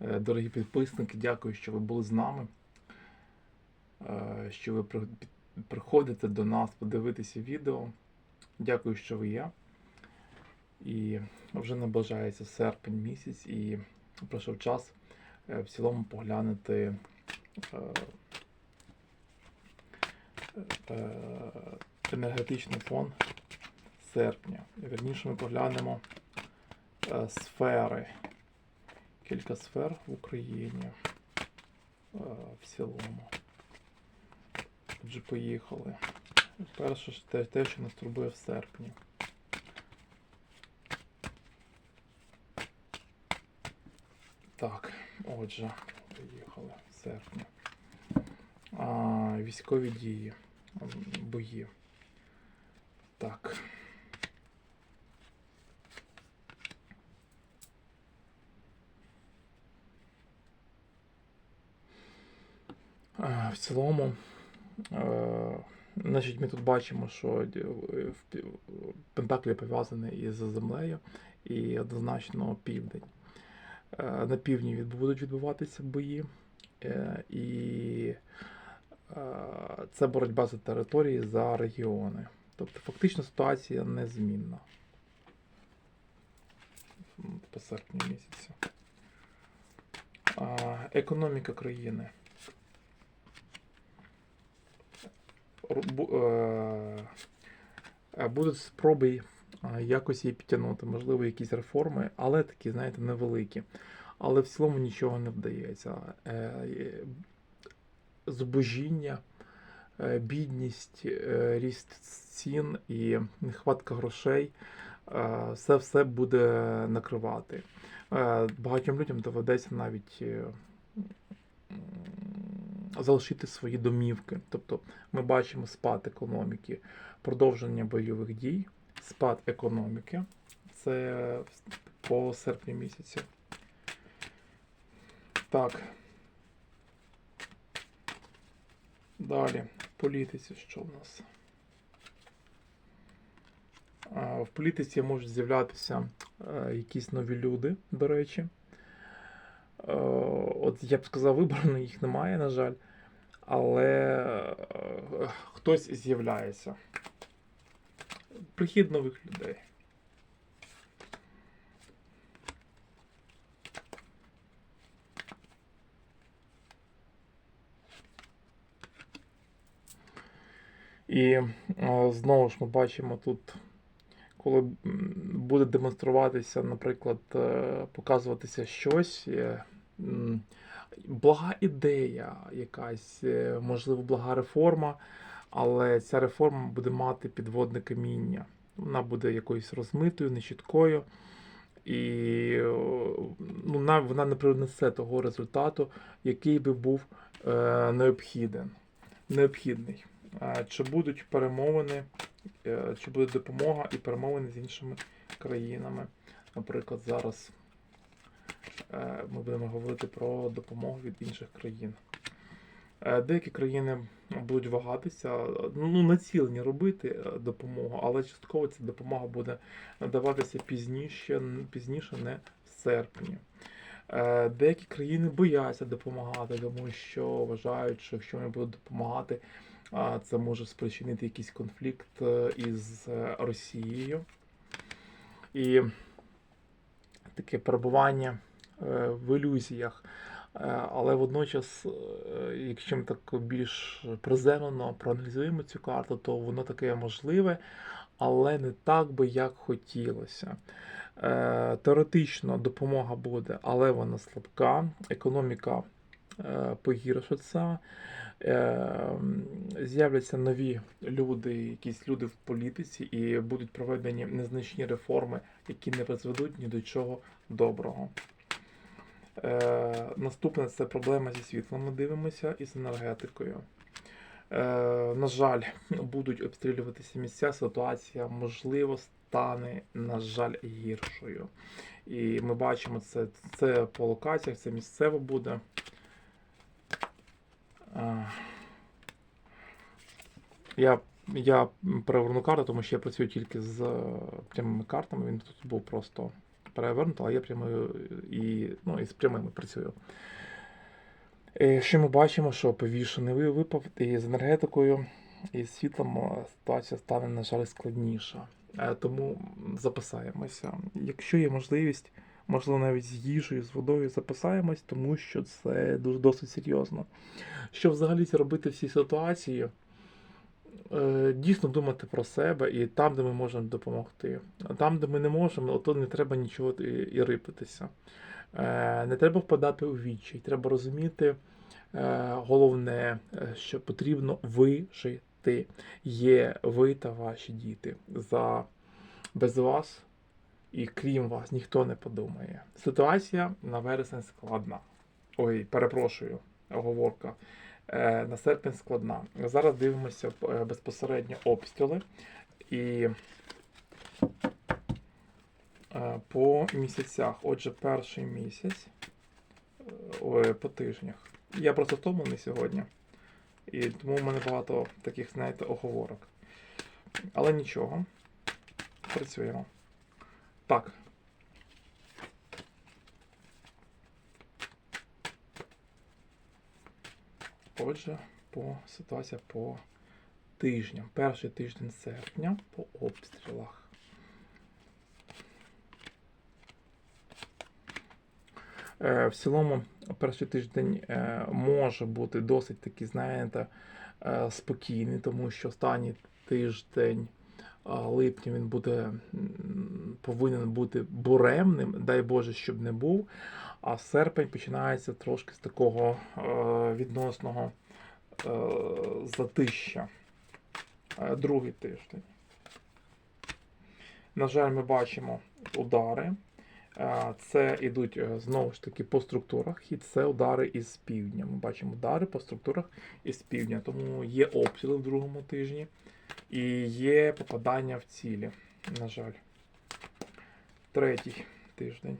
Е, Дорогі підписники, дякую, що ви були з нами. Е, Що ви приходите до нас подивитися відео. Дякую, що ви є. І вже наближається серпень місяць, і пройшов час е, в цілому поглянути енергетичний фон серпня. Вірніше ми поглянемо сфери. Кілька сфер в Україні е, в цілому. Отже, поїхали. Перше те, те, що нас турбує в серпні. Так, отже, поїхали в серпні. А, військові дії, бої. Так. В цілому, е, значить, ми тут бачимо, що Пентаклі пов'язаний із землею і однозначно південь. Е, На півдні будуть відбуватися бої, е, і е, це боротьба за території, за регіони. Тобто фактично ситуація незмінна по серпню місяцю. Економіка країни. Ру- бу- е, е, Будуть спроби е, якось її підтягнути, можливо, якісь реформи, але такі, знаєте, невеликі. Але в цілому нічого не вдається. Е, е, Зубожіння, е, бідність, е, ріст цін і нехватка грошей е, все все буде накривати. Е, Багатьом людям доведеться навіть е, залишити свої домівки. Тобто ми бачимо спад економіки, продовження бойових дій, спад економіки. Це по серпню місяці. Так. Далі, в політиці, що в нас? В політиці можуть з'являтися е, якісь нові люди, до речі. Е, От я б сказав, вибору їх немає, на жаль. Але е, хтось з'являється. Прихід нових людей. І е, знову ж ми бачимо тут, коли буде демонструватися, наприклад, показуватися щось, блага ідея якась, е, можливо, блага реформа, але ця реформа буде мати підводне каміння. Вона буде якоюсь розмитою, нечіткою, і е, ну, вона, вона не принесе того результату, який би був е, необхіден, необхідний. Чи будуть перемовини, е, чи буде допомога і перемовини з іншими країнами? Наприклад, зараз ми будемо говорити про допомогу від інших країн. Е, Деякі країни будуть вагатися, ну, націлені робити е, допомогу, але частково ця допомога буде надаватися пізніше, пізніше не в серпні. Е, Деякі країни бояться допомагати, тому що вважають, що якщо вони будуть допомагати, це може спричинити якийсь конфлікт е, із е, Росією. І таке перебування е, в ілюзіях. Е, Але водночас, е, якщо ми так більш приземлено проаналізуємо цю карту, то воно таке можливе, але не так би, як хотілося. Е, Теоретично допомога буде, але вона слабка, економіка е, погіршиться. Е, З'являться нові люди, якісь люди в політиці, і будуть проведені незначні реформи, які не призведуть ні до чого доброго. Е, Наступне це проблема зі світлом. Ми дивимося і з енергетикою. Е, на жаль, будуть обстрілюватися місця. Ситуація можливо стане, на жаль, гіршою. І ми бачимо це, це по локаціях, це місцево буде. Е, Я, я переверну карту, тому що я працюю тільки з е, прямими картами. Він тут був просто перевернуто, але я прямою і, ну, і з прямими працюю. Е, Що ми бачимо, що повішений ви- випав і з енергетикою, і з світлом е, ситуація стане, на жаль, складніша. Е, Тому записаємося. Якщо є можливість, можливо, навіть з їжею, з водою записаємось, тому що це дуже досить серйозно. Що взагалі робити в цій ситуації? Е, Дійсно думати про себе і там, де ми можемо допомогти. А Там, де ми не можемо, то не треба нічого і, рипатися. Е, Не треба впадати у відчай. Треба розуміти е, головне, що потрібно вижити. Є ви та ваші діти. За без вас і крім вас ніхто не подумає. Ситуація на вересень складна. Ой, перепрошую, оговорка. Е, На серпень складна. Зараз дивимося е, безпосередньо обстріли і е, по місяцях. Отже, перший місяць ой, по тижнях. Я просто втомлений сьогодні. І тому в мене багато таких, знаєте, оговорок. Але нічого. Працюємо. Так. Отже, по ситуація по тижням. Перший тиждень серпня по обстрілах. Е, В цілому, перший тиждень е, може бути досить такий, знаєте, е, спокійний, тому що останній тиждень липня він буде повинен бути буремним, дай Боже, щоб не був. А серпень починається трошки з такого е, відносного е, затища. Е, Другий тиждень. На жаль, ми бачимо удари. Це йдуть знову ж таки по структурах, і це удари із півдня. Ми бачимо удари по структурах із півдня. Тому є обстріли в другому тижні і є попадання в цілі. На жаль. Третій тиждень.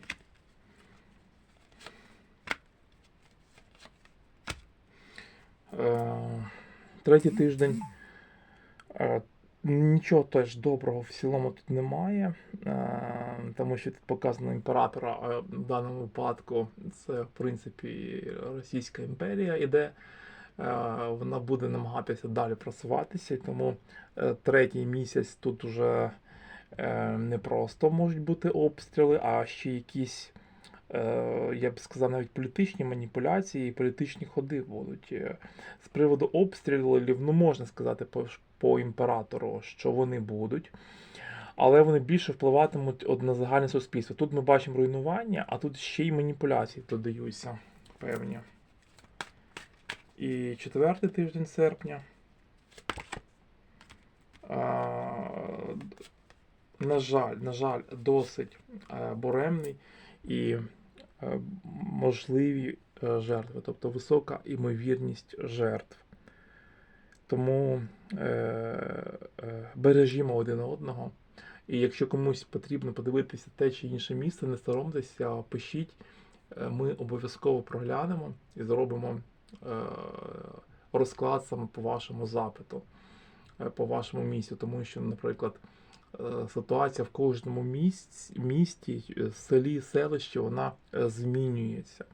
Третій тиждень. Е, Нічого теж доброго в цілому тут немає, е, тому що тут показано імператора, а в даному випадку це, в принципі, Російська імперія іде. Е, Вона буде намагатися далі просуватися, і тому е, третій місяць тут уже е, не просто можуть бути обстріли, а ще якісь, е, я б сказав, навіть політичні маніпуляції і політичні ходи будуть. Е, З приводу обстрілів, ну можна сказати, по, по імператору, що вони будуть. Але вони більше впливатимуть на загальне суспільство. Тут ми бачимо руйнування, а тут ще й маніпуляції додаються певні. І четвертий тиждень серпня. А, на жаль, на жаль, досить е, буремний і е, можливі е, жертви, тобто висока імовірність жертв. Тому е, бережімо один одного. І якщо комусь потрібно подивитися те чи інше місце, не соромтеся, пишіть. Ми обов'язково проглянемо і зробимо розклад саме по вашому запиту, по вашому місцю. Тому що, наприклад, ситуація в кожному місці, місті, е, селі, селищі, вона е, змінюється.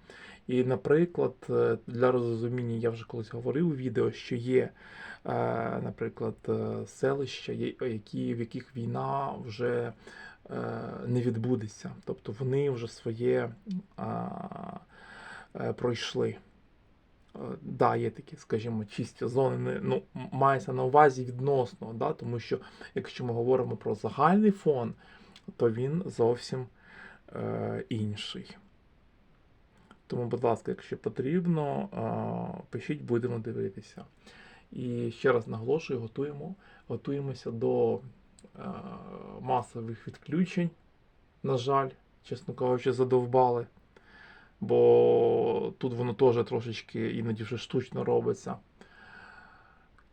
І, наприклад, е, для розуміння, я вже колись говорив у відео, що є, е, наприклад, е, селища, які, в яких війна вже е, не відбудеться. Тобто вони вже своє е, пройшли. Е, Да, є такі, скажімо, чисті зони, ну, мається на увазі відносно, да, тому що якщо ми говоримо про загальний фон, то він зовсім е, інший. Тому, будь ласка, якщо потрібно, а, пишіть, будемо дивитися. І ще раз наголошую, готуємо, готуємося до а, масових відключень. На жаль, чесно кажучи, задовбали. Бо тут воно теж трошечки іноді вже штучно робиться.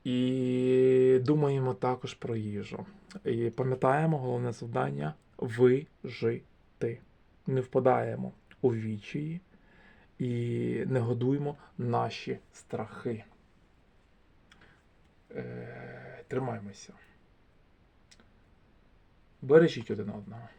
І думаємо також про їжу. І пам'ятаємо головне завдання вижити. Не впадаємо у відчаї і не годуємо наші страхи. Е, тримаймося. Бережіть один одного.